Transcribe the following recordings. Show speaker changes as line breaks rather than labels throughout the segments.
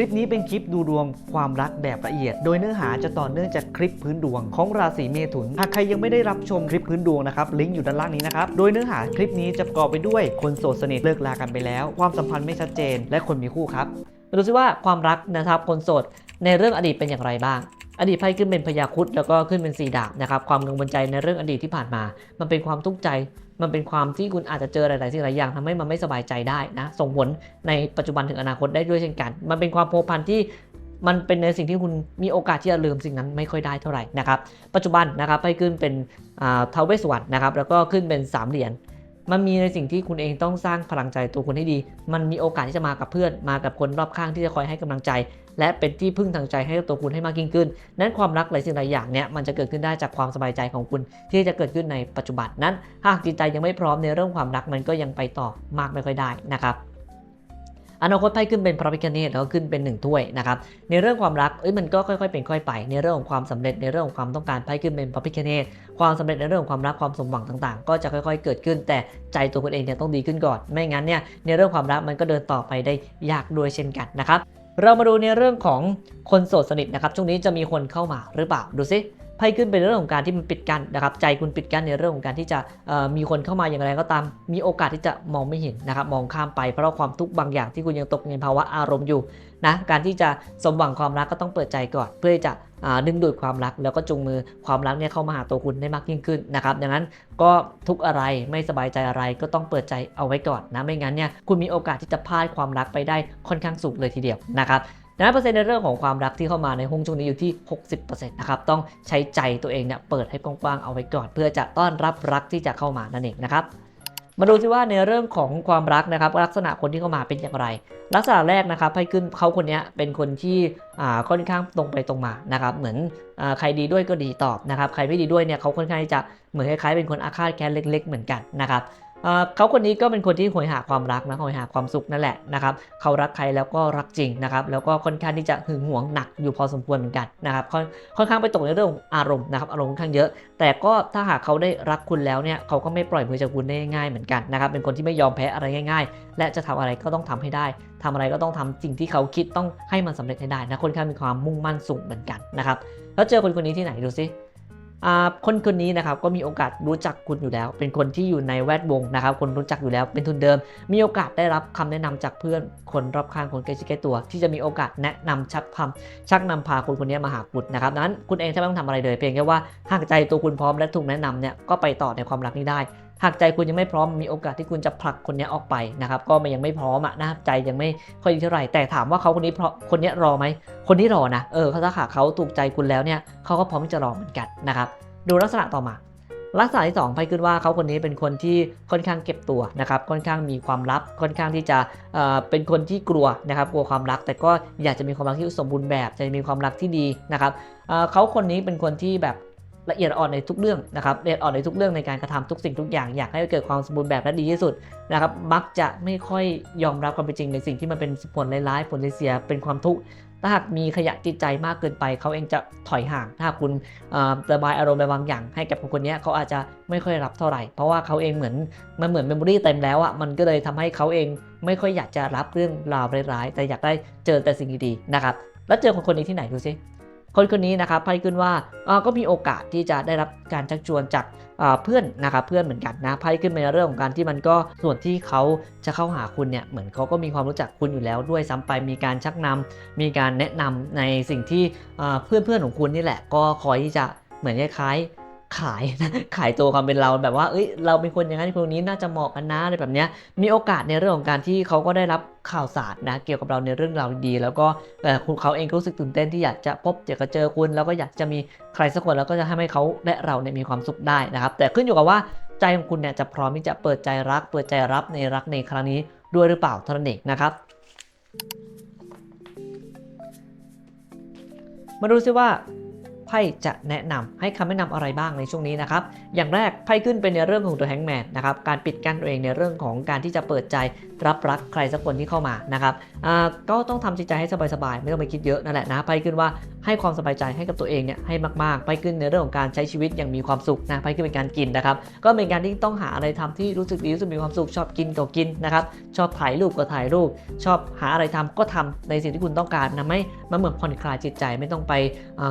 คลิปนี้เป็นคลิปดูดวงความรักแบบละเอียด โดยเนื้อหาจะต่อเนื่องจากคลิปพื้นดวงของราศีเมถุน หากใครยังไม่ได้รับชมคลิปพื้นดวงนะครับ ลิงก์อยู่ด้านล่างนี้นะครับ โดยเนื้อหาคลิปนี้จะประกอบไปด้วยคนโสดสนิทเลิกลากันไปแล้ว ความสัมพันธ์ไม่ชัดเจน และคนมีคู่ครับ มาดูซิว่าความรักนะครับคนโสดในเรื่องอดีตเป็นอย่างไรบ้าง อดีตไพ่ขึ้นเป็นพญาคุดแล้วก็ขึ้นเป็นสีดาบนะครับความกังวลใจในเรื่องอดีตที่ผ่านมา มันเป็นความทุกข์ใจ มันเป็นความที่คุณอาจจะเจอหลาย ๆ สิ่งหลายอย่างทำให้มันไม่สบายใจได้นะส่งผลในปัจจุบันถึงอนาคตได้ด้วยเช่นกัน มันเป็นความโผพันที่มันเป็นในสิ่งที่คุณมีโอกาสที่จะลืมสิ่งนั้นไม่ค่อยได้เท่าไหร่นะครับปัจจุบันนะครับไพ่ขึ้นเป็นอ่าท้าวเวสวรรณนะครับแล้วก็ขึ้นเป็นสามเหรียญมันมีในสิ่งที่คุณเองต้องสร้างพลังใจตัวคุณให้ดี มันมีโอกาสที่จะมากับเพื่อน มากับคนรอบข้างที่จะคอยให้กำลังใจ และเป็นที่พึ่งทางใจให้กับตัวคุณให้มากยิ่งขึ้น นั้นความรักหลายสิ่งหลายอย่างเนี่ยมันจะเกิดขึ้นได้จากความสบายใจของคุณที่จะเกิดขึ้นในปัจจุบันนั้น หากจิตใจยังไม่พร้อมในเรื่องความรักมันก็ยังไปต่อมากไม่ค่อยได้นะครับอนาคตไพ่ขึ้นเป็นพระพิคเนตแล้วก็ขึ้นเป็นหนึ่งถ้วยนะครับในเรื่องความรักเอ้ยมันก็ค่อยๆเป็นค่อยไป ในเรื่องของความสำเร็จในเรื่องของความต้องการไพ่ขึ้นเป็นพระพิคเนตความสำเร็จในเรื่องของความรักความสมหวังต่างๆ ก็จะค่อยๆเกิดขึ้น แต่ใจตัวคุณเองเนี่ยต้องดีขึ้นก่อน ไม่งั้นเนี่ยในเรื่องความรักมันก็เดินต่อไปได้ยากด้วยเช่นกันนะครับ เรามาดูในเรื่องของคนโสดสนิทนะครับช่วงนี้จะมีคนเข้ามาหรือเปล่าดูซิไพ่ขึ้นเป็นเรื่องของการที่มันปิดกั้นนะครับใจคุณปิดกั้นในเรื่องของการที่จะมีคนเข้ามาอย่างไรก็ตาม มีโอกาสที่จะมองไม่เห็นนะครับมองข้ามไปเพราะความทุกข์บางอย่างที่คุณยังตกในภาวะอารมณ์อยู่นะการที่จะสมหวังความรักก็ต้องเปิดใจก่อน เพื่อจะ ดึงดูดความรักแล้วก็จูงมือความรักเนี่ยเข้ามาหาตัวคุณได้มากยิ่งขึ้นนะครับดังนั้นก็ทุกอะไรไม่สบายใจอะไรก็ต้องเปิดใจเอาไว้ก่อนนะไม่งั้นเนี่ยคุณมีโอกาสที่จะพลาดความรักไปได้ค่อนข้างสูงเลยทีเดียวนะครับดังนั้นเปอร์เซ็นต์ในเรื่องของความรักที่เข้ามาในห้องช่วงนี้อยู่ที่ 60%นะครับต้องใช้ใจตัวเองเนี่ยเปิดให้กว้างๆเอาไว้ก่อน เพื่อจะต้อนรับรักที่จะเข้ามานั่นเองนะครับ มาดูซิว่าในเรื่องของความรักนะครับ ลักษณะคนที่เข้ามาเป็นอย่างไร ลักษณะแรกนะครับให้ขึ้นเขาคนนี้เป็นคนที่อ่าค่อนข้างตรงไปตรงมานะครับ เหมือนอาใครดีด้วยก็ดีตอบนะครับ ใครไม่ดีด้วยเนี่ยเขาค่อนข้างจะเหมือนคล้ายๆเป็นคนอาฆาตแค้นเล็ก ๆ เหมือนกันนะครับ เขาคนนี้ก็เป็นคนที่โหยหาความรักนะโหยหาความสุขนั่นแหละนะครับเขารักใครแล้วก็รักจริงนะครับแล้วก็ค่อนข้างที่จะหึงหวงหนักอยู่พอสมควรเหมือนกันนะครับค่อนค่อนข้างไปตกในเรื่องอารมณ์นะครับอารมณ์ค่อนข้างเยอะ แต่ก็ถ้าหากเขาได้รักคุณแล้วเนี่ยเขาก็ไม่ปล่อยมือจากคุณได้ง่ายเหมือนกันนะครับเป็นคนที่ไม่ยอมแพ้อะไรง่าย ๆ และจะทำอะไรก็ต้องทำให้ได้ทำอะไรก็ต้องทำสิ่งที่เขาคิดต้องให้มันสำเร็จให้ได้นะค่อนข้างมีความมุ่งมั่นสูงเหมือนกันนะครับแล้วเจอคนคนนี้ที่ไหนดูซิ คนคนนี้นะครับก็มีโอกาสรู้จักคุณอยู่แล้ว เป็นคนที่อยู่ในแวดวงนะครับ คนรู้จักอยู่แล้ว เป็นทุนเดิม มีโอกาสได้รับคำแนะนำจากเพื่อนคนรอบข้างคนใกล้ชิดใกล้ตัว ที่จะมีโอกาสแนะนำชักพาชักนำพาคนคนนี้มาหาคุณนะครับดังนั้นคุณเองไม่ต้องทำอะไรเลย เพียงแค่ว่าหากใจตัวคุณพร้อมและถูกแนะนำเนี่ยก็ไปต่อในความรักนี้ได้ หากใจคุณยังไม่พร้อมมีโอกาสที่คุณจะผลักคนนี้ออกไปนะครับก็มันยังไม่พร้อมอะนะใจยังไม่ค่อยดีเท่าไหร่แต่ถามว่าเขาคนนี้เพราะคนนี้รอไหมคนนี้รอนะเออถ้าหากเขาถูกใจคุณแล้วเนี่ยเขาก็พร้อมที่จะรอเหมือนกันนะครับดูลักษณะต่อมาลักษณะที่2ไพ่ขึ้นว่าเขาคนนี้เป็นคนที่ค่อนข้างเก็บตัวนะครับค่อนข้างมีความลับค่อนข้างที่จะเเป็นคนที่กลัวนะครับกลัวความรัก แต่ก็อยากจะมีความรักที่สมบูรณ์แบบจะมีความรักที่ดีนะครับเเขาคนนี้เป็นคนที่แบบ ละเอียดอ่อนในทุกเรื่องนะครับละเอียดอ่อนในทุกเรื่องในการกระทำทุกสิ่งทุกอย่างอยากให้เกิดความสมบูรณ์แบบและดีที่สุดนะครับมักจะไม่ค่อยยอมรับความเป็นจริงในสิ่งที่มันเป็นผลร้ายๆผลเสียเป็นความทุกข์ถ้าหากมีขยะจิตใจมากเกินไป เขาเองจะถอยห่าง ถ้าคุณระบายอารมณ์ไปบางอย่าง ให้กับคนคนนี้เขาอาจจะไม่ค่อยรับเท่าไหร่ เพราะว่าเขาเองเหมือนมันเหมือนเมมโมรีเต็มแล้วอะมันก็เลยทำให้เขาเองไม่ค่อยอยากจะรับเรื่องราวร้ายๆแต่อยากได้เจอแต่สิ่งดีๆนะครับแล้วเจอคนคนนี้ที่ไหนดูซิ คนคนนี้นะครับไพ่ขึ้นว่าก็มีโอกาสที่จะได้รับการชักชวนจากเพื่อนนะครับเพื่อนเหมือนกันนะไพ่ขึ้นในเรื่องของการที่มันก็ส่วนที่เขาจะเข้าหาคุณเนี่ยเหมือนเขาก็มีความรู้จักคุณอยู่แล้วด้วยซ้ำไปมีการชักนำมีการแนะนำในสิ่งที่เพื่อนเพื่อนของคุณนี่แหละก็คอยที่จะเหมือนคล้าย ขายขายตัวความเป็นเราแบบว่าเอ้ยเราเป็นคนอย่างนั้นคนนี้น่าจะเหมาะกันนะอะไรแบบเนี้ยมีโอกาสในเรื่องของการที่เขาก็ได้รับข่าวสารนะเกี่ยวกับเราในเรื่องราวดี แล้วก็เออคุณเขาเองก็รู้สึกตื่นเต้นที่อยากจะพบเจอเจอคุณ แล้วก็อยากจะมีใครสักคนแล้วก็จะทำให้เขาและเราเนี่ยมีความสุขได้นะครับ แต่ขึ้นอยู่กับว่าใจของคุณเนี่ยจะพร้อมที่จะเปิดใจรัก เปิดใจรับในรักในครั้งนี้ด้วยหรือเปล่าเท่านั้นเองนะครับ มาดูซิว่า ไพ่จะแนะนำให้คำแนะนำอะไรบ้างในช่วงนี้นะครับ อย่างแรกไพ่ขึ้นเป็นในเรื่องของตัวแฮงแมนนะครับ การปิดกั้นตัวเองในเรื่องของการที่จะเปิดใจรับรักใครสักคนที่เข้ามานะครับก็ต้องทำจิตใจให้สบายๆ ไม่ต้องไปคิดเยอะนั่นแหละนะไพ่ขึ้นว่าให้ความสบายใจให้กับตัวเองเนี่ยให้มากๆไพ่ขึ้นในเรื่องของการใช้ชีวิตอย่างมีความสุขนะไพ่ขึ้นเป็นการกินนะครับ ก็เป็นการที่ต้องหาอะไรทำที่รู้สึกดีรู้สึกมีความสุขชอบกินก็กินนะครับ ชอบถ่ายรูปก็ถ่ายรูป ชอบหาอะไรทำก็ทำในสิ่งที่คุณต้องการนะไม่มันเหมือนผ่อนคลายจิตใจไม่ต้องไป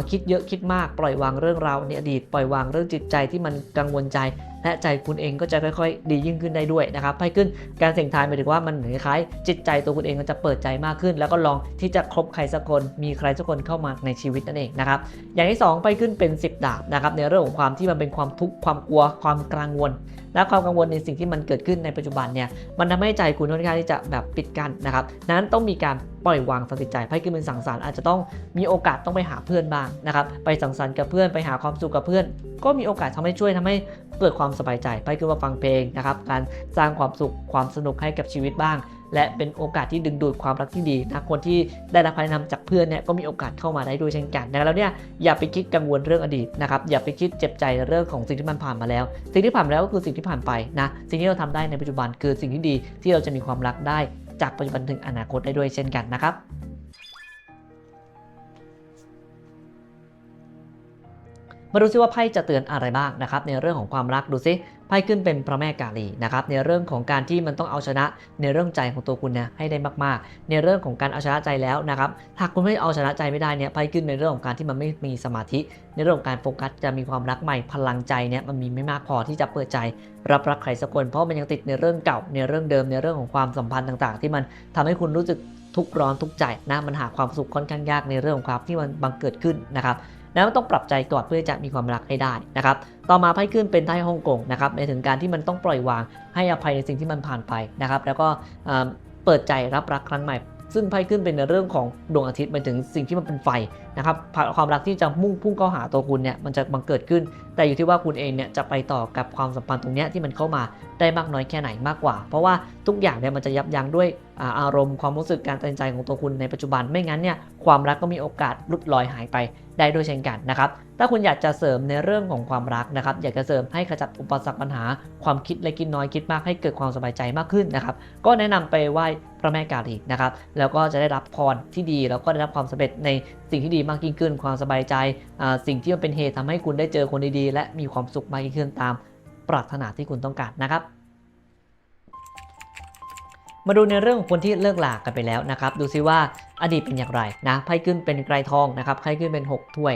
คิดเยอะคิดมากปล่อยวางเรื่องราวในอดีตปล่อยวางเรื่องจิตใจที่มันกังวลใจ และใจคุณเองก็จะค่อยๆ ดียิ่งขึ้นได้ด้วยนะครับไพ่ขึ้นการเสี่ยงทายหมายถึงว่ามันเหมือนคล้ายจิตใจตัวคุณเองก็จะเปิดใจมากขึ้น แล้วก็ลองที่จะคบใครสักคนมีใครสักคนเข้ามาในชีวิตนั่นเองนะครับอย่างที่สองไพ่ขึ้นเป็น 10 ดาบนะครับในเรื่องของความที่มันเป็นความทุกข์ความกลัวความกังวล และความกังวลในสิ่งที่มันเกิดขึ้นในปัจจุบันเนี่ยมันทำให้ใจคุณค่อนข้างที่จะแบบปิดกั้นนะครับนั้นต้องมีการ ปล่อยวางสติใจไพ่ขึ้นเป็นสังสรรค์อาจจะต้องมีโอกาสต้องไปหาเพื่อนบ้างนะครับไปสังสรรค์กับเพื่อนไปหาความสุขกับเพื่อน ก็มีโอกาสทำให้ช่วยทำให้เกิดความสบายใจไพ่ขึ้นว่าฟังเพลงนะครับการสร้างความสุขความสนุกให้กับชีวิตบ้าง และเป็นโอกาสที่ดึงดูดความรักที่ดีนะคนที่ได้รับคำแนะนำจากเพื่อนเนี่ยก็มีโอกาสเข้ามาได้ด้วยเช่นกันนั้นแล้วเนี่ยอย่าไปคิดกังวลเรื่องอดีตนะครับอย่าไปคิดเจ็บใจเรื่องของสิ่งที่มันผ่านมาแล้ว สิ่งที่ผ่านมาแล้วก็คือสิ่งที่ผ่านไปนะสิ่งที่เราทำได้ในปัจจุบันคือสิ่งที่ดีที่เราจะมีความรักได้ จากปัจจุบันถึงอนาคตได้ด้วยเช่นกันนะครับมาดูซิว่าไพ่จะเตือนอะไรบ้างนะครับในเรื่องของความรักดูซิ ไพ่ขึ้นเป็นพระแม่กาลีนะครับในเรื่องของการที่มันต้องเอาชนะในเรื่องใจของตัวคุณเนี่ยให้ได้มากๆ ในเรื่องของการเอาชนะใจแล้วนะครับหากคุณไม่เอาชนะใจไม่ได้เนี่ยไพ่ขึ้นในเรื่องของการที่มันไม่มีสมาธิ ในเรื่องของการโฟกัสจะมีความรักใหม่พลังใจเนี่ยมันมีไม่มากพอที่จะเปิดใจ รับรักใครสักคนเพราะมันยังติดในเรื่องเก่าในเรื่องเดิมในเรื่องของความสัมพันธ์ต่าง ๆ ที่มันทำให้คุณรู้สึกทุกข์ร้อนทุกใจนะมันหาความสุขค่อนข้างยากในเรื่องของความที่มันบังเกิดขึ้นนะครับ แล้วต้องปรับใจก่อนเพื่อจะมีความรักให้ได้นะครับต่อมาไพ่ขึ้นเป็นไพ่ฮ่องกงนะครับในถึงการที่มันต้องปล่อยวางให้อภัยในสิ่งที่มันผ่านไปนะครับแล้วก็เปิดใจรับรักครั้งใหม่ซึ่งไพ่ขึ้นเป็นในเรื่องของดวงอาทิตย์หมายถึงสิ่งที่มันเป็นไฟนะครับความรักที่จะมุ่งพุ่งเข้าหาตัวคุณเนี่ยมันจะบังเกิดขึ้น แต่อยู่ที่ว่าคุณเองเนี่ยจะไปต่อกับความสัมพันธ์ตรงเนี้ยที่มันเข้ามาได้มากน้อยแค่ไหนมากกว่า เพราะว่าทุกอย่างเนี่ยมันจะยับยั้งด้วยอารมณ์ความรู้สึกการตัดสินใจของตัวคุณในปัจจุบันไม่งั้นเนี่ยความรักก็มีโอกาสลุดลอยหายไป ได้ด้วยเช่นกันนะครับถ้าคุณอยากจะเสริมในเรื่องของความรักนะครับอยากจะเสริมให้ขจัดอุปสรรคปัญหา ความคิดเล็กคิดน้อยคิดมากให้เกิดความสบายใจมากขึ้นนะครับก็แนะนำไปไหว้พระแม่กาลีนะครับแล้วก็จะได้รับพรที่ดี แล้วก็ได้รับความสำเร็จในสิ่งที่ดีมากยิ่งขึ้น ความสบายใจอ่าสิ่งที่มันเป็นเหตุทำให้คุณได้เจอคนดีๆ และมีความสุขมากยิ่งขึ้นตามปรารถนาที่คุณต้องการนะครับมาดูในเรื่องของคนที่เลิกลากันไปแล้วนะครับ ดูซิว่า อดีตเป็นอย่างไรนะไพ่ขึ้นเป็นไกรทองนะครับไพ่ขึ้นเป็น 6 ถ้วย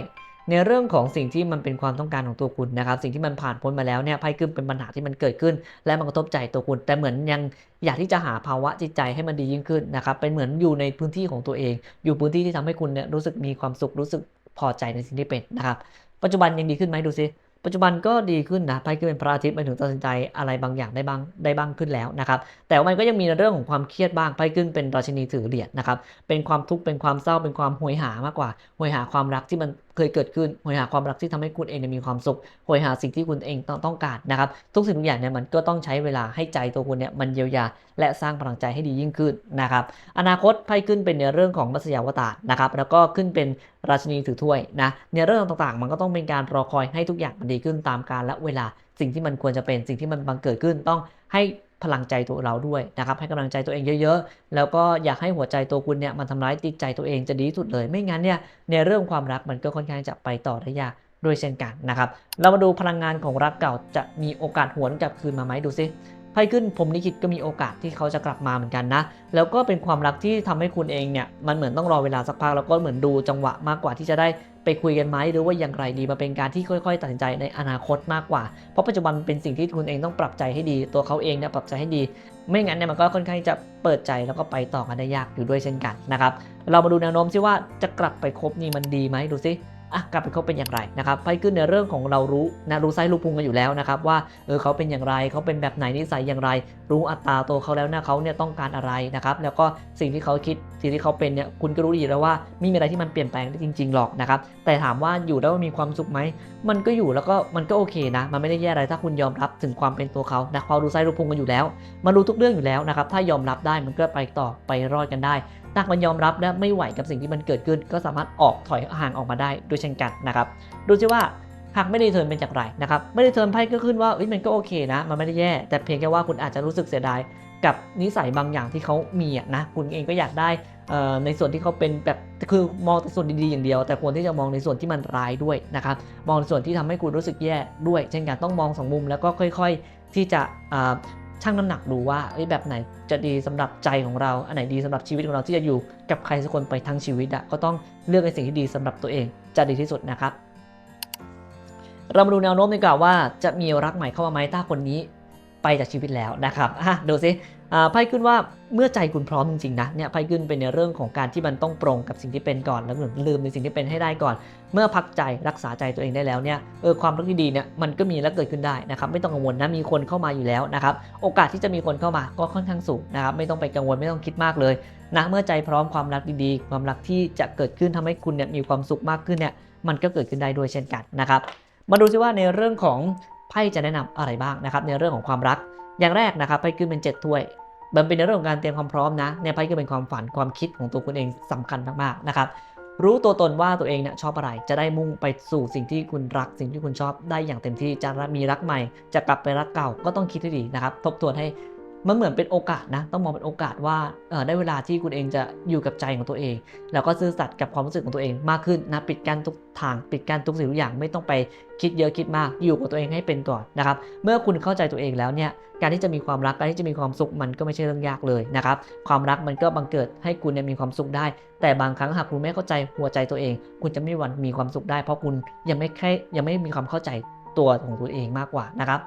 ในเรื่องของสิ่งที่มันเป็นความต้องการของตัวคุณนะครับ สิ่งที่มันผ่านพ้นมาแล้วเนี่ยไพ่ขึ้นเป็นปัญหาที่มันเกิดขึ้น และมันกระทบใจตัวคุณ แต่เหมือนยังอยากที่จะหาภาวะจิตใจให้มันดียิ่งขึ้นนะครับ เป็นเหมือนอยู่ในพื้นที่ของตัวเอง อยู่พื้นที่ที่ทำให้คุณเนี่ยรู้สึกมีความสุขรู้สึกพอใจในสิ่งที่เป็นนะครับ ปัจจุบันยังดีขึ้นไหมดูซิ ปัจจุบันก็ดีขึ้นนะไพ่ขึ้นเป็นพระอาทิตย์หมายถึงตัดสินใจอะไรบางอย่างได้บ้างได้บ้างขึ้นแล้วนะครับ แต่มันก็ยังมีในเรื่องของความเครียดบ้างไพ่ขึ้นเป็นราชินีถือเหรียญนะครับ เป็นความทุกข์เป็นความเศร้าเป็นความหวยหามากกว่าหวยหาความรักที่มันเคยเกิดขึ้นหวยหาความรักที่ทำให้คุณเองมีความสุขหวยหาสิ่งที่คุณเองต้องต้องการนะครับ ทุกสิ่งทุกอย่างเนี่ยมันก็ต้องใช้เวลาให้ใจตัวคุณเนี่ยมันเยียวยา และสร้างพลังใจให้ดียิ่งขึ้นนะครับ อนาคตไพ่ขึ้นเป็นในเรื่องของมัสยาวตารนะครับ แล้วก็ขึ้นเป็นราชินีถือถ้วยนะ ในเรื่องต่างๆ มันก็ต้องเป็นการรอคอยให้ทุกอย่างมันดีขึ้นตามกาลและเวลา สิ่งที่มันควรจะเป็น สิ่งที่มันบังเกิดขึ้นต้องให้ พลังใจตัวเราด้วยนะครับ ให้กำลังใจตัวเองเยอะ ๆ แล้วก็อยากให้หัวใจตัวคุณเนี่ยมันทำร้ายจิตใจตัวเองจะดีที่สุดเลย ไม่งั้นเนี่ยในเรื่องความรักมันก็ค่อนข้างจะไปต่อได้ยากด้วยเช่นกันนะครับ เรามาดูพลังงานของรักเก่าจะมีโอกาสหวนกลับคืนมาไหมดูซิไพ่ขึ้นผมลิขิตก็มีโอกาสที่เขาจะกลับมาเหมือนกันนะ แล้วก็เป็นความรักที่ทำให้คุณเองเนี่ยมันเหมือนต้องรอเวลาสักพักแล้วก็เหมือนดูจังหวะมากกว่าที่จะได้ ไปคุยกันไหมหรือว่าอย่างไรดีมาเป็นการที่ค่อย ๆ ตัดสินใจในอนาคตมากกว่า เพราะปัจจุบันเป็นสิ่งที่คุณเองต้องปรับใจให้ดี ตัวเขาเองเนี่ยปรับใจให้ดี ไม่งั้นเนี่ยมันก็ค่อนข้างจะเปิดใจแล้วก็ไปต่อกันได้ยากอยู่ด้วยเช่นกันนะครับเรามาดูแนวโน้มซิว่าจะกลับไปคบนี่มันดีไหมดูซิ อะกลับไปคบเป็นอย่างไรนะครับไพ่ขึ้นในเรื่องของเรารู้นะรู้ไส้รู้พุงกันอยู่แล้วนะครับว่าเออเขาเป็นอย่างไรเขาเป็นแบบไหนนิสัยอย่างไร รู้อัตราตัวเขาแล้วนะเขาเนี่ยต้องการอะไรนะครับแล้วก็สิ่งที่เขาคิดสิ่งที่เขาเป็นเนี่ยคุณก็รู้ดีแล้วว่าไม่มีอะไรที่มันเปลี่ยนแปลงได้จริงๆหรอกนะครับแต่ถามว่าอยู่แล้วมีความสุขไหมมันก็อยู่แล้วก็มันก็โอเคนะ มันไม่ได้แย่อะไรถ้าคุณยอมรับถึงความเป็นตัวเขานะพอรู้ไส้รู้พุงกันอยู่แล้วมันรู้ทุกเรื่องอยู่แล้วนะครับถ้ายอมรับได้มันก็ไปต่อไปรอดกันได้ หากมันยอมรับและไม่ไหวกับสิ่งที่มันเกิดขึ้น ก็สามารถออกถอยห่างออกมาได้ด้วยเช่นกันนะครับดูซิว่าหากไม่ได้เทิร์นเป็นอย่างไรนะครับ ไม่ได้เทิร์นไพ่ก็ขึ้นว่าเอ้ยมันก็โอเคนะ มันไม่ได้แย่ แต่เพียงแค่ว่าคุณอาจจะรู้สึกเสียดายกับนิสัยบางอย่างที่เขามีนะ คุณเองก็อยากได้ในส่วนที่เขาเป็นแบบคือมองแต่ส่วนดีๆอย่างเดียว แต่ควรที่จะมองในส่วนที่มันร้ายด้วยนะครับ มองในส่วนที่ทำให้คุณรู้สึกแย่ด้วย เช่นกันต้องมองสองมุมแล้วก็ค่อย ๆ ที่จะ ชั่งน้ำหนักดูว่าเอ้แบบไหนจะดีสำหรับใจของเรา อันไหนดีสำหรับชีวิตของเราที่จะอยู่กับใครสักคนไปทั้งชีวิตอะก็ต้องเลือกในสิ่งที่ดีสำหรับตัวเองจะดีที่สุดนะครับ เรามาดูแนวโน้มดีกว่าว่าจะมีรักใหม่เข้ามาไหมถ้าคนนี้ไปจากชีวิตแล้วนะครับอะดูสิ ไพ่ขึ้นว่าเมื่อใจคุณพร้อมจริงๆนะเนี่ยไพ่ขึ้นเป็นในเรื่องของการที่มันต้องปรงกับสิ่งที่เป็นก่อนแล้วลืมในสิ่งที่เป็นให้ได้ก่อน เมื่อพักใจรักษาใจตัวเองได้แล้วเนี่ยเออความรักที่ดีเนี่ยมันก็มีและเกิดขึ้นได้นะครับไม่ต้องกังวลนะมีคนเข้ามาอยู่แล้วนะครับโอกาสที่จะมีคนเข้ามาก็ค่อนข้างสูงนะครับไม่ต้องไปกังวลไม่ต้องคิดมากเลยนะเมื่อใจพร้อมความรักดีๆ ความรักที่จะเกิดขึ้นทำให้คุณเนี่ยมีความสุขมากขึ้นเนี่ยมันก็เกิดขึ้นได้ด้วยเช่นกันนะครับมาดูซิว่าในเรื่องของไพ่จะแนะนำอะไรบ้างนะครับในเรื่องของความรักอย่างแรกนะครับไพ่ขึ้นเป็น 7 ถ้วย มันเป็นในเรื่องของการเตรียมความพร้อมนะเนี่ยไพ่ก็เป็นความฝันความคิดของตัวคุณเองสำคัญมากๆนะครับรู้ตัวตนว่าตัวเองเนี่ยชอบอะไร จะได้มุ่งไปสู่สิ่งที่คุณรัก สิ่งที่คุณชอบได้อย่างเต็มที่จะมีรักใหม่ จะกลับไปรักเก่าก็ต้องคิดให้ดีนะครับ ทบทวนให้ มันเหมือนเป็นโอกาสนะ ต้องมองเป็นโอกาสว่าได้เวลาที่คุณเองจะอยู่กับใจของตัวเอง แล้วก็ซื่อสัตย์กับความรู้สึกของตัวเองมากขึ้นนะปิดกั้นทุกทางปิดกั้นทุกสิ่งทุกอย่างไม่ต้องไปคิดเยอะคิดมากอยู่กับตัวเองให้เป็นก่อนนะครับเมื่อคุณเข้าใจตัวเองแล้วเนี่ยการที่จะมีความรักการที่จะมีความสุขมันก็ไม่ใช่เรื่องยากเลยนะครับความรักมันก็บังเกิดให้คุณเนี่ยมีความสุขได้ แต่บางครั้งหากคุณไม่เข้าใจหัวใจตัวเอง คุณจะไม่มีวันมีความสุขได้ เพราะคุณยังไม่แค่ยังไม่มีความเข้าใจตัวของตัวเองมากกว่านะครับ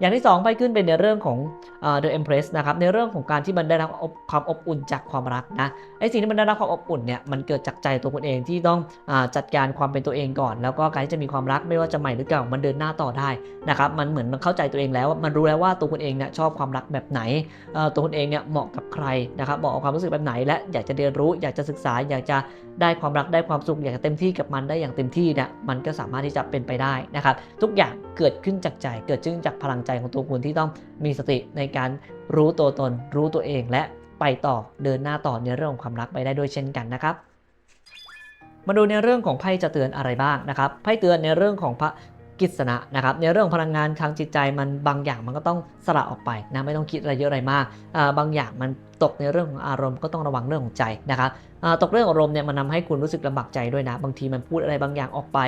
อย่างที่ 2 ไปขึ้นเป็นในเรื่องของเอ่อ The Empress นะครับในเรื่องของการที่มันได้รับความอบอุ่นจากความรักนะไอ้สิ่งที่มันได้รับความอบอุ่นเนี่ยมันเกิดจากใจตัวคุณเองที่ต้องอจัดการความเป็นตัวเองก่อน แล้วก็การที่จะมีความรักไม่ว่าจะใหม่หรือเก่ามันเดินหน้าต่อได้นะครับมันเหมือนมันเข้าใจตัวเองแล้วมันรู้แล้วว่าตัวคุณเองเนี่ยชอบความรักแบบไหนตัวคุณเองเนี่ยเหมาะกับใครนะครับเหมาะกับความรู้สึกแบบไหน และอยากจะเรียนรู้อยากจะศึกษาอยากจะได้ความรักได้ความสุขอยากจะเต็มที่กับมันได้อย่างเต็มที่เนี่ยมันก็สามารถที่จะเป็นไปได้นะครับทุกอย่างเกิดขึ้นจากใจเกิดขึ้นจากพลังใจของตัวคุณที่ต้องมีสติในการรู้ตัวตน รู้ตัวเองและไปต่อเดินหน้าต่อในเรื่องของความรักไปได้ด้วยเช่นกันนะครับมาดูในเรื่องของไพ่จะเตือนอะไรบ้างนะครับไพ่เตือนในเรื่องของพระกิษณะนะครับในเรื่องพลังงานทางจิตใจมันบางอย่างมันก็ต้องสละออกไปนะไม่ต้องคิดอะไรเยอะอะไรมาก บางอย่างมัน ตกในเรื่องของอารมณ์ก็ต้องระวังเรื่องของใจนะครับตกเรื่องอารมณ์เนี่ยมันทาให้คุณรู้สึกลำบากใจด้วยนะ บางทีมันพูดอะไรบางอย่างออกไป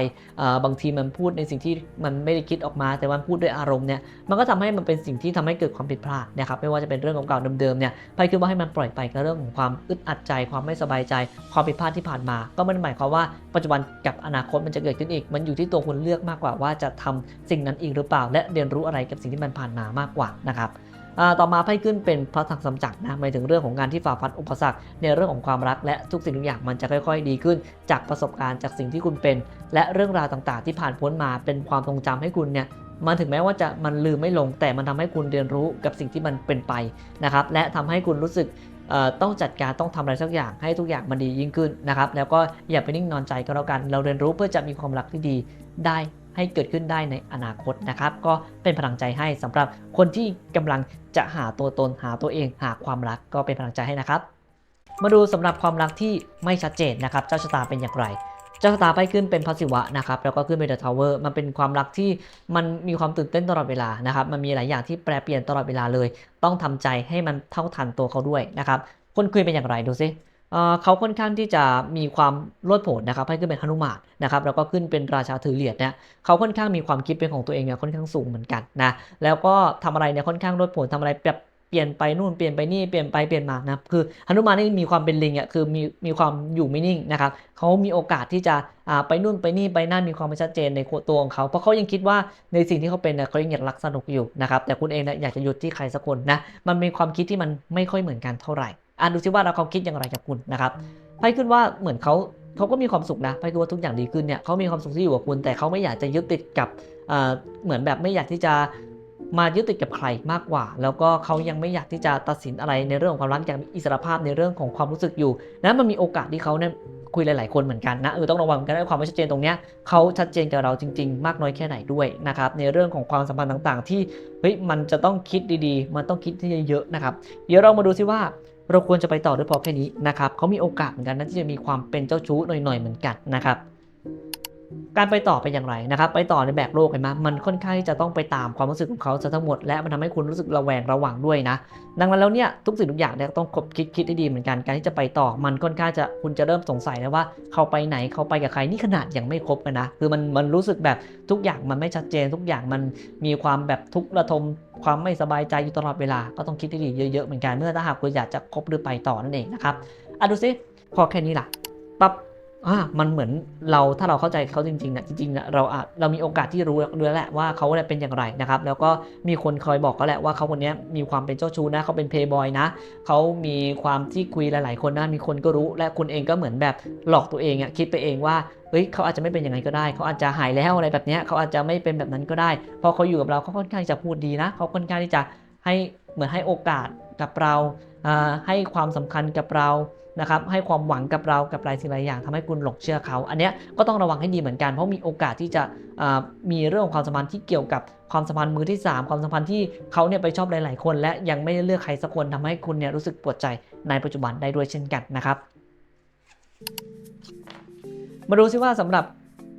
บางทีมันพูดในสิ่งที่มันไม่ได้คิดออกมา แต่มันพูดด้วยอารมณ์เนี่ยมันก็ทำให้มันเป็นสิ่งที่ทำให้เกิดความผิดพลาดนะครับไม่ว่าจะเป็นเรื่องของเก่าเดิมๆเนี่ยไพ่คือว่าให้มันปล่อยไปกับเรื่องของความอึดอัดใจ ความไม่สบายใจ ความผิดพลาดที่ผ่านมา ก็ไม่ได้หมายความว่าปัจจุบันกับอนาคตมันจะเกิดขึ้นอีก มันอยู่ที่ตัวคุณเลือกมากกว่าว่าจะทำสิ่งนั้นอีกหรือเปล่า และเรียนรู้อะไรกับสิ่งที่มันผ่านมามากกว่านะครับ ต่อมาไพ่ขึ้นเป็นพระถังสำจักรนะหมายถึงเรื่องของการที่ฝ่าฟันอุปสรรคในเรื่องของความรักและทุกสิ่งทุกอย่างมันจะค่อย ๆ ดีขึ้น จากประสบการณ์จากสิ่งที่คุณเป็น และเรื่องราวต่างๆ ที่ผ่านพ้นมาเป็นความทรงจำให้คุณเนี่ยมันถึงแม้ว่าจะมันลืมไม่ลง แต่มันทำให้คุณเรียนรู้กับสิ่งที่มันเป็นไปนะครับและทำให้คุณรู้สึกต้องจัดการต้องทำอะไรสักอย่างให้ทุกอย่างมันดียิ่งขึ้นนะครับแล้วก็อย่าไปนิ่งนอนใจก็แล้วกัน เราเรียนรู้เพื่อจะมีความรักที่ดีได้ ให้เกิดขึ้นได้ในอนาคตนะครับ ก็เป็นพลังใจให้สำหรับคนที่กำลังจะหาตัวตนหาตัวเอง หาความรักก็เป็นพลังใจให้นะครับ มาดูสำหรับความรักที่ไม่ชัดเจนนะครับเจ้าชะตาเป็นอย่างไรเจ้าชะตาไปขึ้นเป็นพระศิวะนะครับแล้วก็ขึ้นเป็นเดอะทาวเวอร์มันเป็นความรักที่มันมีความตื่นเต้นตลอดเวลานะครับมันมีหลายอย่างที่แปรเปลี่ยนตลอดเวลาเลย ต้องทำใจให้มันเท่าทันตัวเขาด้วยนะครับคนคุยเป็นอย่างไรดูซิ เขาค่อนข้างที่จะมีความโลดโผนนะครับให้ขึ้นเป็นหนุมานนะครับแล้วก็ขึ้นเป็นราชาถือเหรียญเนี่ยเขาค่อนข้างมีความคิดเป็นของตัวเองเนี่ยค่อนข้างสูงเหมือนกันนะแล้วก็ทำอะไรเนี่ยค่อนข้างโลดโผนทำอะไรแบบเปลี่ยนไปนู่นเปลี่ยนไปนี่เปลี่ยนไปเปลี่ยนมานะคือหนุมานนี่มีความเป็นลิงอะคือมีมีความอยู่ไม่นิ่งนะครับเขามีโอกาสที่จะไปนู่นไปนี่ไปนั่นมีความไม่ชัดเจนในตัวของเขาเพราะเขายังคิดว่าในสิ่งที่เขาเป็นเนี่ยเขายังอยากรักสนุกอยู่นะครับแต่คุณเองเนี่ยอยากจะหยุดที่ใครสักคนนะมันมีความคิดที่มันไม่ค่อยเหมือนกันเท่าไหร่ อะดูซิว่าเราเขาคิดอย่างไรกับคุณนะครับไพ่ขึ้นว่าเหมือนเขาเขาก็มีความสุขนะไพ่คือว่าทุกอย่างดีขึ้นเนี่ยเขามีความสุขที่อยู่กับคุณ แต่เขาไม่อยากจะยึดติดกับเหมือนแบบไม่อยากที่จะมายึดติดกับใครมากกว่า แล้วก็เขายังไม่อยากที่จะตัดสินอะไรในเรื่องของความรักอย่างอิสระภาพในเรื่องของความรู้สึกอยู่นะมันมีโอกาสที่เขาเนี่ยคุยหลาย ๆ คนเหมือนกันนะเออต้องระวังกันด้วยความไม่ชัดเจนตรงเนี้ยเขาชัดเจนกับเราจริง ๆ มากน้อยแค่ไหนด้วยนะครับในเรื่องของความสัมพันธ์ต่าง ๆ ที่เฮ้ยมันจะต้องคิดดีๆ มันต้องคิดที่เยอะๆนะครับเดี๋ยวเรามาดูซิว่า เราควรจะไปต่อด้วยพอแค่นี้นะครับเขามีโอกาสเหมือนกันนะที่จะมีความเป็นเจ้าชู้หน่อยๆเหมือนกันนะครับ การไปต่อเป็นอย่างไรนะครับ ไปต่อในแบกโลกเห็นไหมมันค่อนข้างที่จะต้องไปตามความรู้สึกของเขาซะทั้งหมด และมันทำให้คุณรู้สึกระแวงระวังด้วยนะ ดังนั้นแล้วเนี่ยทุกสิ่งทุกอย่างเนี่ยต้องคบคิดคิดให้ดีเหมือนกัน การที่จะไปต่อมันค่อนข้างจะคุณจะเริ่มสงสัยแล้วว่าเขาไปไหนเขาไปกับใครนี่ขนาดยังไม่คบกันนะ คือมันมันรู้สึกแบบทุกอย่างมันไม่ชัดเจน ทุกอย่างมันมีความแบบทุกข์ระทมความไม่สบายใจอยู่ตลอดเวลา ก็ต้องคิดให้ดีเยอะๆเหมือนกันเมื่อถ้าหากคุณอยากจะคบหรือไปต่อนั่นเองนะครับอะดูซิพอแค่นี้ล่ะปั๊บ อ่ามันเหมือนเราถ้าเราเข้าใจเขาจริงๆนะจริงๆนะเราอาจเรามีโอกาสที่รู้รู้แล้วแหละว่าเขาเป็นอย่างไรนะครับ แล้วก็มีคนคอยบอกก็แหละว่าเขาคนนี้มีความเป็นเจ้าชู้นะเขาเป็นเพย์บอยนะเขามีความที่คุยหลายๆคนนะมีคนก็รู้และคุณเองก็เหมือนแบบหลอกตัวเองอะคิดไปเองว่าเฮ้ยเขาอาจจะไม่เป็นอย่างนั้นก็ได้ เขาอาจจะหายแล้วอะไรแบบนี้เขาอาจจะไม่เป็นแบบนั้นก็ได้ พอเขาอยู่กับเราเขาค่อนข้างจะพูดดีนะเขาค่อนข้างที่จะให้เหมือนให้โอกาสกับเราอ่าให้ความสำคัญกับเรา นะครับให้ความหวังกับเรากับหลายสิ่งหลายอย่างทำให้คุณหลงเชื่อเขา อันเนี้ยก็ต้องระวังให้ดีเหมือนกันเพราะมีโอกาสที่จะมีเรื่องของความสัมพันธ์ที่เกี่ยวกับความสัมพันธ์มือที่ 3 ความสัมพันธ์ที่เขาเนี่ยไปชอบหลาย ๆ คน และยังไม่ได้เลือกใครสักคนทำให้คุณเนี่ยรู้สึกปวดใจในปัจจุบันได้ด้วยเช่นกันนะครับ มาดูซิว่าสำหรับ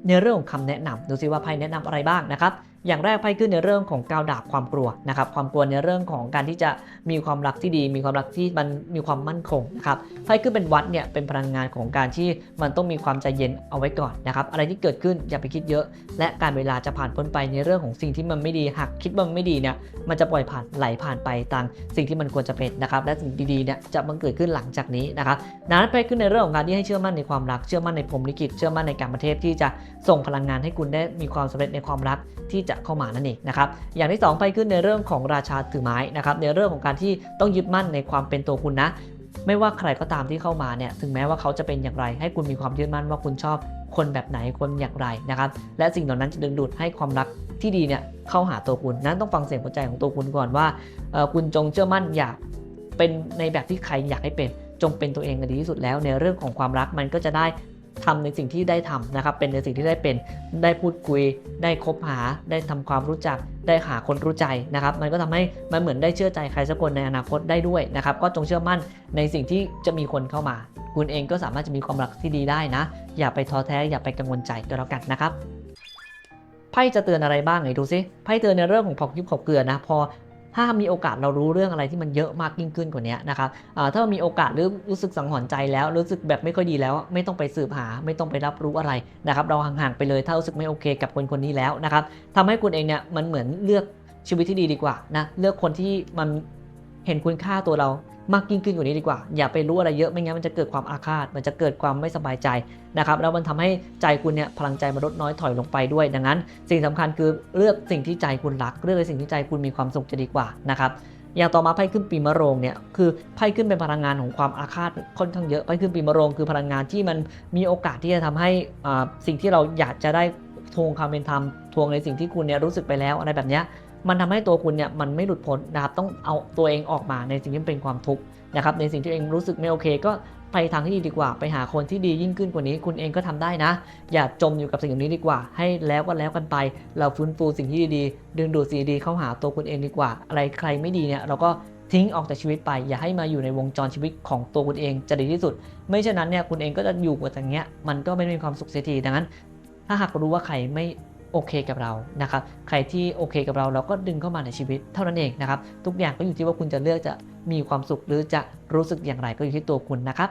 ในเรื่องของคำแนะนำดูซิว่าไพ่แนะนำอะไรบ้างนะครับ อย่างแรกไพ่ขึ้นในเรื่องของก้าวดาบความกลัวนะครับความกลัวในเรื่องของการที่จะมีความรักที่ดี มีความรักที่มันมีความมั่นคงนะครับไพ่ขึ้นเป็นวัดเนี่ยเป็นพลังงานของการที่มันต้องมีความใจเย็นเอาไว้ก่อนนะครับอะไรที่เกิดขึ้นอย่าไปคิดเยอะ และการเวลาจะผ่านพ้นไปในเรื่องของสิ่งที่มันไม่ดีหากคิดว่ามันไม่ดีเนี่ยมันจะปล่อยผ่านไหลผ่านไปตามสิ่งที่มันควรจะเป็นนะครับและสิ่งดีๆเนี่ยจะบังเกิดขึ้นหลังจากนี้นะครับนั้นไพ่ขึ้นในเรื่องของการที่ให้เชื่อมั่นในความรักเชื่อมั่นในพรมลิขิตเชื่อมั่นในการประเทศที่จะส่งพลังงานให้คุณได้มีความสำเร็จในความรักที่จะเข้ามานั่นเองนะครับอย่างที่ 2 ไปขึ้นในเรื่องของราชาถือไม้นะครับในเรื่องของการที่ต้องยึดมั่นในความเป็นตัวคุณนะไม่ว่าใครก็ตามที่เข้ามาเนี่ยถึงแม้ว่าเขาจะเป็นอย่างไร ให้คุณมีความยึดมั่นว่าคุณชอบคนแบบไหนคนอย่างไรนะครับและสิ่งเหล่านั้นจะดึงดูดให้ความรักที่ดีเนี่ยเข้าหาตัวคุณนั้นต้องฟังเสียงหัวใจของตัวคุณก่อนว่าคุณจงเชื่อมั่นอยากเป็นในแบบที่ใครอยากให้เป็นจงเป็นตัวเองกันดีที่สุดแล้วในเรื่องของความรักมันก็จะได้ ทำในสิ่งที่ได้ทำนะครับ เป็นในสิ่งที่ได้เป็น ได้พูดคุย ได้คบหา ได้ทำความรู้จัก ได้หาคนรู้ใจนะครับ มันก็ทำให้มันเหมือนได้เชื่อใจใครสักคนในอนาคตได้ด้วยนะครับ ก็จงเชื่อมั่นในสิ่งที่จะมีคนเข้ามา คุณเองก็สามารถจะมีความรักที่ดีได้นะ อย่าไปท้อแท้ อย่าไปกังวลใจก็แล้วกันนะครับไพ่จะเตือนอะไรบ้างไหนดูซิไพ่เตือนในเรื่องของพอกยุบขอบเกลือนะ พอ ถ้ามีโอกาสเรารู้เรื่องอะไรที่มันเยอะมากยิ่งขึ้นกว่านี้นะครับอ่าถ้ามีโอกาสหรือรู้สึกสังหรณ์ใจแล้วรู้สึกแบบไม่ค่อยดีแล้ว ไม่ต้องไปสืบหา ไม่ต้องไปรับรู้อะไรนะครับเราห่างๆไปเลยถ้ารู้สึกไม่โอเคกับคนคนนี้แล้วนะครับทำให้คุณเองเนี่ยมันเหมือนเลือกชีวิตที่ดีดีกว่านะเลือกคนที่มันเห็นคุณค่าตัวเรา มากยิ่งขึ้นกว่านี้ดีกว่า อย่าไปรู้อะไรเยอะไม่งั้นมันจะเกิดความอาฆาต มันจะเกิดความไม่สบายใจนะครับแล้วมันทำให้ใจคุณเนี่ยพลังใจมันลดน้อยถอยลงไปด้วย ดังนั้น สิ่งสำคัญคือเลือกสิ่งที่ใจคุณรัก เลือกในสิ่งที่ใจคุณมีความสุขจะดีกว่านะครับอย่างต่อมาไพ่ขึ้นปีมะโรงเนี่ยคือไพ่ขึ้นเป็นพลังงานของความอาฆาตค่อนข้างเยอะไพ่ขึ้นปีมะโรงคือพลังงานที่มันมีโอกาสที่จะทำให้อ่าสิ่งที่เราอยากจะได้ทวงความเป็นธรรมทวงในสิ่งที่คุณเนี่ยรู้สึกไปแล้วอะไรแบบเนี้ย มันทำให้ตัวคุณเนี่ยมันไม่หลุดพ้นนะครับต้องเอาตัวเองออกมาในสิ่งที่เป็นความทุกข์นะครับในสิ่งที่เองรู้สึกไม่โอเคก็ไปทางที่ดีดีกว่า ไปหาคนที่ดียิ่งขึ้นกว่านี้ คุณเองก็ทำได้นะ อย่าจมอยู่กับสิ่งเหล่านี้ดีกว่า ให้แล้วก็แล้วกันไป เราฟื้นฟูสิ่งที่ดีๆดึงดูดสิ่งดีเข้าหาตัวคุณเองดีกว่า อะไรใครไม่ดีเนี่ยเราก็ทิ้งออกจากชีวิตไป อย่าให้มาอยู่ในวงจรชีวิตของตัวคุณเองจะดีที่สุด ไม่เช่นนั้นเนี่ยคุณเองก็จะอยู่กับอย่างเงี้ยมันก็ไม่มีความสุขเสียทีดังนั้น ถ้าหากรู้ว่าใครไม่ โอเคกับเรานะครับใครที่โอเคกับเราเราก็ดึงเข้ามาในชีวิตเท่านั้นเองนะครับทุกอย่างก็อยู่ที่ว่าคุณจะเลือกจะมีความสุขหรือจะรู้สึกอย่างไรก็อยู่ที่ตัวคุณนะครับ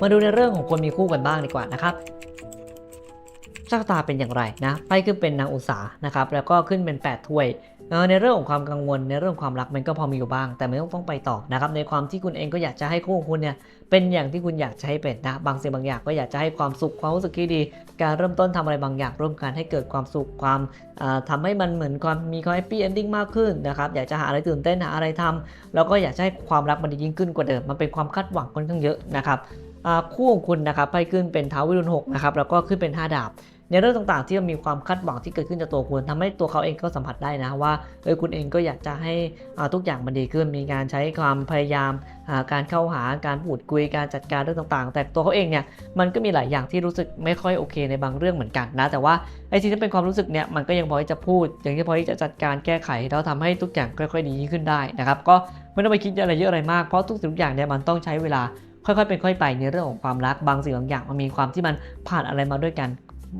มาดูในเรื่องของคนมีคู่กันบ้างดีกว่านะครับชะตาเป็นอย่างไรนะไพ่ขึ้นเป็นนางอุตสานะครับแล้วก็ขึ้นเป็น8ถ้วยในเรื่องของความกังวลในเรื่องความรักมันก็พอมีอยู่บ้าง แต่ไม่ต้องต้องไปต่อนะครับในความที่คุณเองก็อยากจะให้คู่ของคุณเนี่ย เป็นอย่างที่คุณอยากจะให้เป็นนะบางสิ่งบางอย่างก็อยากจะให้ความสุขความรู้สึกที่ดี การเริ่มต้นทำอะไรบางอย่างร่วมกันให้เกิดความสุขความทำทำให้มันเหมือนความมีความแฮปปี้เอนดิ้งมากขึ้นนะครับอยากจะหาอะไรตื่นเต้นหาอะไรทำแล้วก็อยากจะให้ความรักมันดียิ่งขึ้นกว่าเดิมมันเป็นความคาดหวังค่อนข้างเยอะนะครับคู่ของคุณนะครับไปขึ้นเป็นเท้าววิรุณหกนะครับแล้วก็ขึ้นเป็น 5 ดาบ ในเรื่องต่างๆ ที่มันมีความคาดหวังที่เกิดขึ้นจากตัวคุณทำให้ตัวเขาเองก็สัมผัสได้นะว่าเออคุณเองก็อยากจะให้ทุกอย่างมันดีขึ้นมีการใช้ความพยายามการเข้าหาการพูดคุยการจัดการเรื่องต่างๆ แต่ตัวเขาเองเนี่ยมันก็มีหลายอย่างที่รู้สึกไม่ค่อยโอเคในบางเรื่องเหมือนกันนะแต่ว่าไอ้ที่เป็นความรู้สึกเนี่ยมันก็ยังพอที่จะพูดยังพอที่จะจัดการแก้ไขแล้วทำให้ทุกอย่างค่อยๆดีขึ้นได้นะครับก็ไม่ต้องไปคิดอะไรเยอะอะไรมากเพราะทุกสิ่งทุกอย่างเนี่ยมันต้องใช้เวลาค่อยๆเป็นค่อยไปในเรื่องของความรักบางสิ่งบางอย่างมันมีความที่มันผ่านอะไรมาด้วยกัน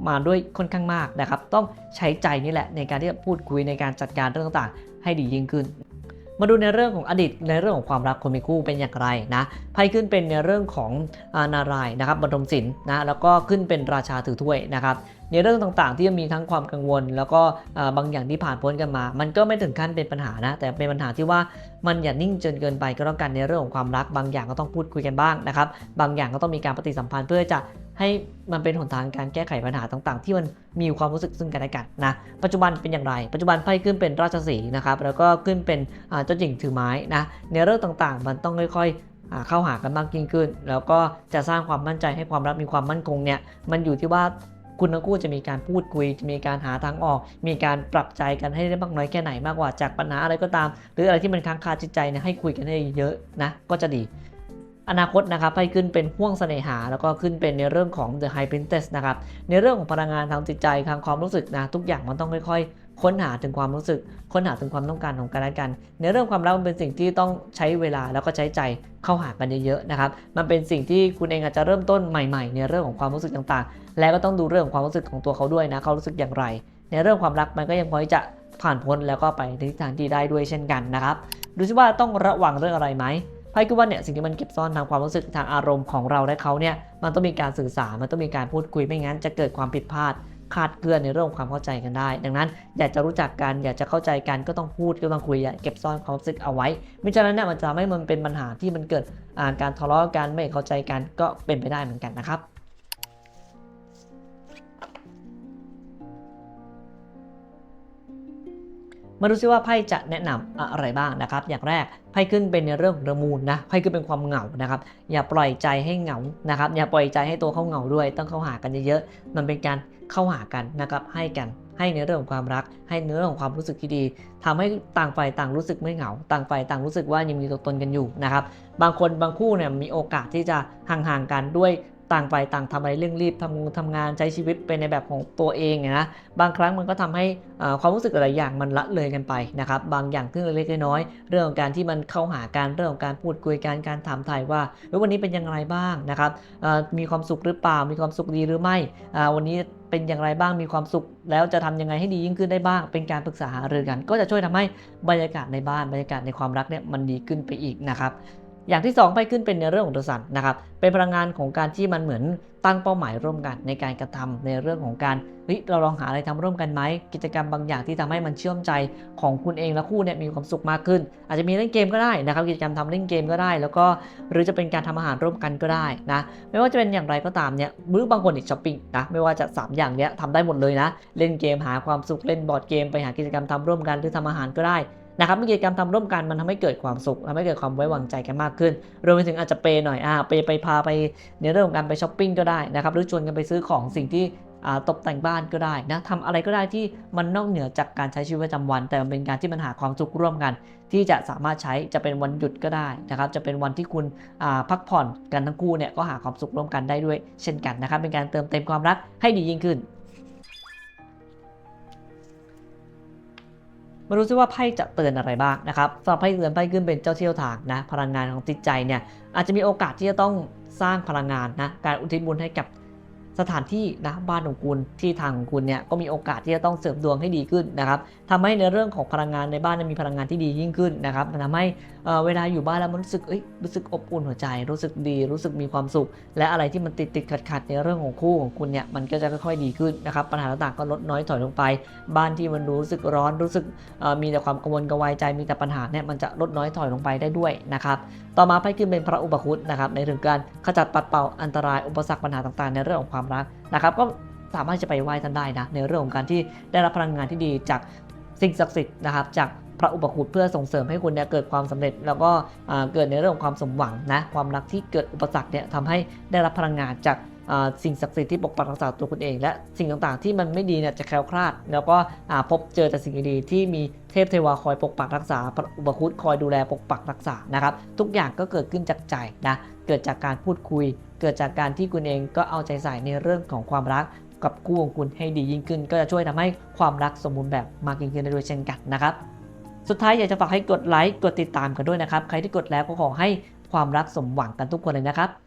มาด้วยค่อนข้างมากนะครับ ต้องใช้ใจนี่แหละในการที่จะพูดคุยในการจัดการเรื่องต่างๆ ให้ดียิ่งขึ้น มาดูในเรื่องของอดีตในเรื่องของความรักคนมีคู่เป็นอย่างไรนะไพ่ขึ้นเป็นในเรื่องของอานารายนะครับบรมศิลป์นะแล้วก็ขึ้นเป็นราชาถือถ้วยนะครับ ในเรื่องต่างๆ ที่มีทั้งความกังวล แล้วก็บางอย่างที่ผ่านพ้นกันมา มันก็ไม่ถึงขั้นเป็นปัญหานะ แต่เป็นปัญหาที่ว่ามันอย่านิ่งจนเกินไปก็แล้วกันในเรื่องของความรัก บางอย่างก็ต้องพูดคุยกันบ้างนะครับ บางอย่างก็ต้องมีการปฏิสัมพันธ์เพื่อจะให้มันเป็นหนทางการแก้ไขปัญหาต่างๆ ที่มันมีความรู้สึกซึ่งกันและกันนะ ปัจจุบันเป็นอย่างไร ปัจจุบันไพ่ขึ้นเป็นราชสีห์นะครับ แล้วก็ขึ้นเป็นเจ้าหญิงถือไม้นะ ในเรื่องต่างๆ มันต้องค่อยๆเข้าหากันมากยิ่งขึ้น แล้วก็จะสร้างความมั่นใจให้ความรักมีความมั่นคงเนี่ย มันอยู่ที่ว่า คุณทั้งคู่จะมีการพูดคุย จะมีการหาทางออก มีการปรับใจกันให้ได้มากน้อยแค่ไหนมากกว่าจากปัญหาอะไรก็ตาม หรืออะไรที่มันค้างคาจิตใจเนี่ยให้คุยกันให้เยอะนะก็จะดีอนาคตนะครับให้ขึ้นเป็นห่วงเสน่หา แล้วก็ขึ้นเป็นในเรื่องของ The High Princess นะครับ ในเรื่องของพลังงานทางจิตใจทางความรู้สึกนะ ทุกอย่างมันต้องค่อยๆ ค้นหาถึงความรู้สึก ค้นหาถึงความต้องการของกันและกัน ในเรื่องความรักมันเป็นสิ่งที่ต้องใช้เวลาแล้วก็ใช้ใจเข้าหากันเยอะๆนะครับ มันเป็นสิ่งที่คุณเองอาจจะเริ่มต้นใหม่ๆ ในเรื่องของความรู้สึกต่างๆ แล้วก็ต้องดูเรื่องของความรู้สึกของตัวเขาด้วยนะ เขารู้สึกอย่างไร ในเรื่องความรักมันก็ยังพอที่จะผ่านพ้นแล้วก็ไปในทิศทางที่ได้ด้วยเช่นกันนะครับดูซิว่าต้องระวังเรื่องอะไรไหมไพ่คือว่าเนี่ยสิ่งที่มันเก็บซ่อนทางความรู้สึกทางอารมณ์ของเราและเขาเนี่ยมันต้องมีการสื่อสารมันต้องมีการพูดคุยไม่งั้นจะเกิดความผิดพลาด คลาดเคลื่อนในเรื่องของความเข้าใจกันได้ ดังนั้นอยากจะรู้จักกันอยากจะเข้าใจกันก็ต้องพูดก็ต้องคุยเก็บซ่อนความรู้สึกเอาไว้ไม่ฉะนั้นเนี่ยมันจะทำให้มันเป็นปัญหาที่มันเกิดาการทะเลาะกันไม่เข้าใจกันก็เป็นไปได้เหมือนกันนะครับมาดูซิว่าไพ่จะแนะนำอะไรบ้างนะครับ อย่างแรกไพ่ขึ้นเป็นในเรื่องของเดมูนนะไพ่ขึ้นเป็นความเหงานะครับ อย่าปล่อยใจให้เหงานะครับ อย่าปล่อยใจให้ตัวเขาเหงาด้วย ต้องเข้าหากันเยอะๆมันเป็นการ เข้าหากันนะครับให้กันให้ในเรื่องของความรัก ให้ในเรื่องของความรู้สึกที่ดีทำให้ต่างฝ่ายต่างรู้สึกไม่เหงา ต่างฝ่ายต่างรู้สึกว่ายังมีตัวตนกันอยู่นะครับ บางคนบางคู่เนี่ยมีโอกาสที่จะห่างๆกันด้วย ต่างฝ่ายต่างทำอะไรเร่งรีบทำงานทำงานใช้ชีวิตไปในแบบของตัวเองเนี่ยนะบางครั้งมันก็ทำให้ความรู้สึกหลายอย่างมันละเลยกันไปนะครับบางอย่างเรื่องเล็กน้อยเรื่องของการที่มันเข้าหากันเรื่องของการพูดคุยกันการถามถ่ายว่าวันนี้เป็นอย่างไรบ้างนะครับมีความสุขหรือเปล่า มีความสุขดีหรือไม่วันนี้เป็นอย่างไรบ้างมีความสุข แล้วจะทำยังไงให้ดียิ่งขึ้นได้บ้าง เป็นการปรึกษาหารือกัน ก็จะช่วยทำให้บรรยากาศในบ้านบรรยากาศในความรักเนี่ยมันดีขึ้นไปอีกนะครับ อย่างที่ 2 ไปขึ้นเป็นในเรื่องของเดอะซันนะครับ เป็นพลังงานของการที่มันเหมือนตั้งเป้าหมายร่วมกันในการกระทำในเรื่องของการเฮ้ยเราลองหาอะไรทำร่วมกันไหมกิจกรรมบางอย่างที่ทำให้มันเชื่อมใจของคุณเองและคู่เนี่ยมีความสุขมากขึ้น อาจจะมีเล่นเกมก็ได้นะครับกิจกรรมทำเล่นเกมก็ได้ แล้วก็หรือจะเป็นการทำอาหารร่วมกันก็ได้นะไม่ว่าจะเป็นอย่างไรก็ตามเนี่ยหรือบางคนอีกช้อปปิ้งนะไม่ว่าจะสามอย่างเนี้ยทำได้หมดเลยนะ เล่นเกมหาความสุขเล่นบอร์ดเกมไปหากิจกรรมทำร่วมกันหรือทำอาหารก็ได้ นะครับมีกิจกรรมทำร่วมกันมันทำให้เกิดความสุขทำให้เกิดความไว้วางใจกันมากขึ้นรวมไปถึงอาจจะเปย์หน่อยอ่าเปย์ไปพาไปในเรื่องของการไปช้อปปิ้งก็ได้นะครับหรือชวนกันไปซื้อของสิ่งที่ตกแต่งบ้านก็ได้นะทำอะไรก็ได้ที่มันนอกเหนือจากการใช้ชีวิตประจำวัน แต่มันเป็นการที่มันหาความสุขร่วมกัน ที่จะสามารถใช้จะเป็นวันหยุดก็ได้นะครับ จะเป็นวันที่คุณพักผ่อนกันทั้งคู่เนี่ยก็หาความสุขร่วมกันได้ด้วยเช่นกันนะครับ เป็นการเติมเต็มความรักให้ดียิ่งขึ้น มารู้ซิว่าไพ่จะเตือนอะไรบ้างนะครับสำหรับไพ่เตือนไพ่ขึ้นเป็นเจ้าเที่ยวทางนะ พลังงานของจิตใจเนี่ยอาจจะมีโอกาสที่จะต้องสร้างพลังงานนะการอุทิศบุญให้กับสถานที่นะบ้านของคุณที่ทางของคุณเนี่ยก็มีโอกาสที่จะต้องเสริมดวงให้ดีขึ้นนะครับทำให้ในเรื่องของพลังงานในบ้านมีพลังงานที่ดียิ่งขึ้นนะครับทำให้ เเวลาอยู่บ้านแล้วมันรู้สึกเอ้ยรู้สึกอบอุ่นหัวใจ รู้สึกดี รู้สึกมีความสุข และอะไรที่มันติดติดขัดขัดในเรื่องของคู่ของคุณเนี่ยมันก็จะค่อยๆดีขึ้นนะครับปัญหาต่างๆก็ลดน้อยถอยลงไป บ้านที่มันรู้สึกร้อนรู้สึกมีแต่ความกังวลกระวายใจมีแต่ปัญหาเนี่ยมันจะลดน้อยถอยลงไปได้ด้วยนะครับต่อมาไพ่ขึ้นเป็นพระอุปคุตนะครับในเรื่องการขจัดปัดเป่าอันตรายอุปสรรคปัญหาต่างๆ ในเรื่องของความรักนะครับก็สามารถจะไปไหว้ท่านได้นะในเรื่องของการที่ได้รับพลังงานที่ดีจากสิ่งศักดิ์สิทธิ์นะครับจาก พระอุปคุตเพื่อส่งเสริมให้คุณเนี่ยเกิดความสำเร็จ แล้วก็เกิดในเรื่องของความสมหวังนะความรักที่เกิดอุปสรรคเนี่ยทำให้ได้รับพลังงานจากสิ่งศักดิ์สิทธิ์ที่ปกปักรักษาตัวคุณเอง และสิ่งต่างๆที่มันไม่ดีเนี่ยจะแคล้วคลาด แล้วก็พบเจอแต่สิ่งดีๆที่มีเทพเทวาคอยปกปักรักษาพระอุปคุตคอยดูแลปกปักรักษานะครับทุกอย่างก็เกิดขึ้นจากใจนะเกิดจากการพูดคุย เกิดจากการที่คุณเองก็เอาใจใส่ในเรื่องของความรักกับคู่ของคุณให้ดียิ่งขึ้น ก็จะช่วยทำให้ความรักสมบูรณ์แบบมากยิ่งขึ้นได้ด้วยเช่นกันนะครับ สุดท้ายอยากจะฝากให้กดไลค์กดติดตามกันด้วยนะครับ ใครที่กดแล้วก็ขอให้ความรักสมหวังกันทุกคนเลยนะครับ